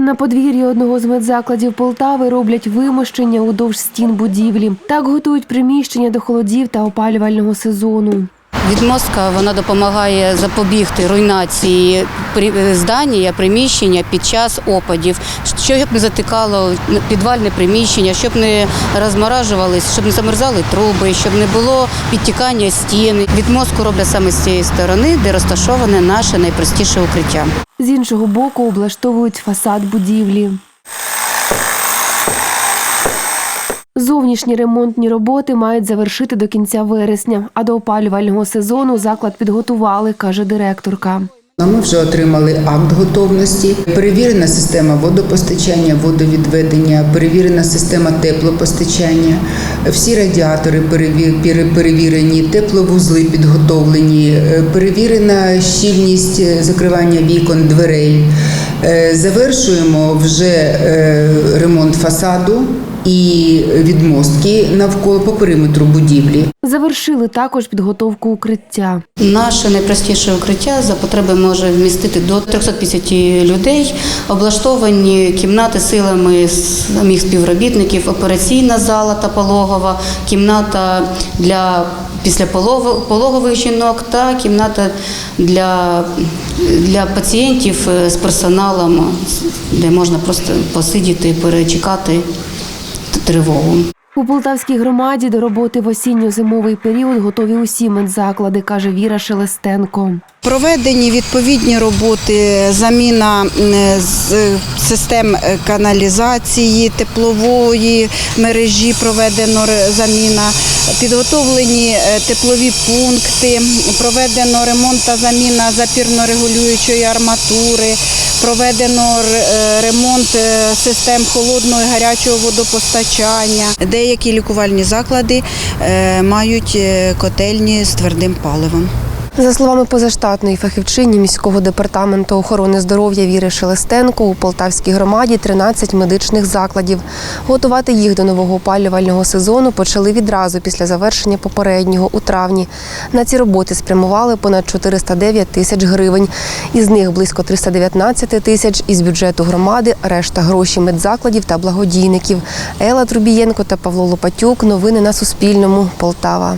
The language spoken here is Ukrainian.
На подвір'ї одного з медзакладів Полтави роблять вимощення удовж стін будівлі. Так готують приміщення до холодів та опалювального сезону. Відмостка вона допомагає запобігти руйнації при- здання, приміщення під час опадів, щоб не затикало підвальне приміщення, щоб не розморажувались, щоб не замерзали труби, щоб не було підтікання стін. Відмостку роблять саме з цієї сторони, де розташоване наше найпростіше укриття. З іншого боку облаштовують фасад будівлі. Зовнішні ремонтні роботи мають завершити до кінця вересня, а до опалювального сезону заклад підготували, каже директорка. Ми вже отримали акт готовності, перевірена система водопостачання, водовідведення, перевірена система теплопостачання. Всі радіатори переві- пере- перевірені, тепловузли підготовлені, е, перевірена щільність е, закривання вікон, дверей. Е, Завершуємо вже ремонт фасаду і відмостки навколо по периметру будівлі. Завершили також підготовку укриття. Наше найпростіше укриття за потреби може вмістити до 350 людей. Облаштовані кімнати силами самих співробітників, операційна зала та пологова, кімната для післяпологових пологових жінок та кімната для, для пацієнтів з персоналом, де можна просто посидіти, перечекати тривогу. У Полтавській громаді до роботи в осінньо-зимовий період готові усі медзаклади, каже Віра Шелестенко. Проведені відповідні роботи, заміна систем е, каналізації, теплової мережі проведено заміна, підготовлені е, теплові пункти, проведено ремонт та заміна запірно-регулюючої арматури, проведено е, ремонт е, систем холодного і гарячого водопостачання. Деякі лікувальні заклади е, мають котельні з твердим паливом. За словами позаштатної фахівчині міського департаменту охорони здоров'я Віри Шелестенко, у Полтавській громаді 13 медичних закладів. Готувати їх до нового опалювального сезону почали відразу після завершення попереднього у травні. На ці роботи спрямували понад 409 тисяч гривень. Із них близько 319 тисяч із бюджету громади, решта гроші медзакладів та благодійників. Ела Трубієнко та Павло Лопатюк. Новини на Суспільному. Полтава.